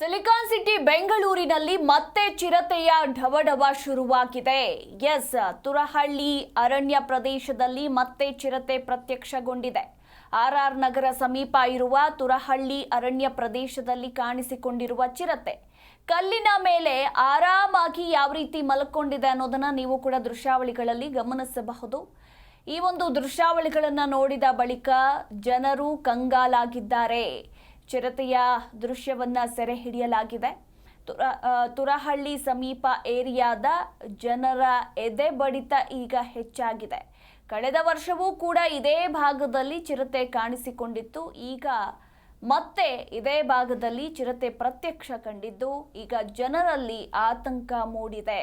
Silicon city ಬೆಂಗಳೂರಿನಲ್ಲಿ ಮತ್ತೆ ಚಿರತೆಯ ಢವಢವ ಶುರುವಾಗಿದೆ. ಎಸ್, ತುರಹಳ್ಳಿ ಅರಣ್ಯ ಪ್ರದೇಶದಲ್ಲಿ ಮತ್ತೆ ಚಿರತೆ ಪ್ರತ್ಯಕ್ಷಗೊಂಡಿದೆ. ಆರ್ಆರ್ ನಗರ ಸಮೀಪ ಇರುವ ತುರಹಳ್ಳಿ ಅರಣ್ಯ ಪ್ರದೇಶದಲ್ಲಿ ಕಾಣಿಸಿಕೊಂಡಿರುವ ಚಿರತೆ. ಕಲ್ಲಿನ ಮೇಲೆ ಆರಾಮಾಗಿ ಯಾವ ರೀತಿ ಮಲ್ಕೊಂಡಿದೆ ಅನ್ನೋದನ್ನ ನೀವು ಕೂಡ ದೃಶ್ಯಾವಳಿಗಳಲ್ಲಿ ಗಮನಿಸಬಹುದು. ಈ ಒಂದು ದೃಶ್ಯಾವಳಿಗಳನ್ನು ನೋಡಿದ ಬಳಿಕ ಜನರು ಕಂಗಾಲಾಗಿದ್ದಾರೆ. ಚಿರತೆಯ ದೃಶ್ಯವನ್ನ ಸೆರೆ ಹಿಡಿಯಲಾಗಿದೆ. ತುರ ತುರಹಳ್ಳಿ ಸಮೀಪ ಏರಿಯಾದ ಜನರ ಎದೆ ಬಡಿತ ಈಗ ಹೆಚ್ಚಾಗಿದೆ. ಕಳೆದ ವರ್ಷವೂ ಕೂಡ ಇದೇ ಭಾಗದಲ್ಲಿ ಚಿರತೆ ಕಾಣಿಸಿಕೊಂಡಿತ್ತು. ಈಗ ಮತ್ತೆ ಇದೇ ಭಾಗದಲ್ಲಿ ಚಿರತೆ ಪ್ರತ್ಯಕ್ಷ ಕಂಡಿದ್ದು. ಈಗ ಜನರಲ್ಲಿ ಆತಂಕ ಮೂಡಿದೆ.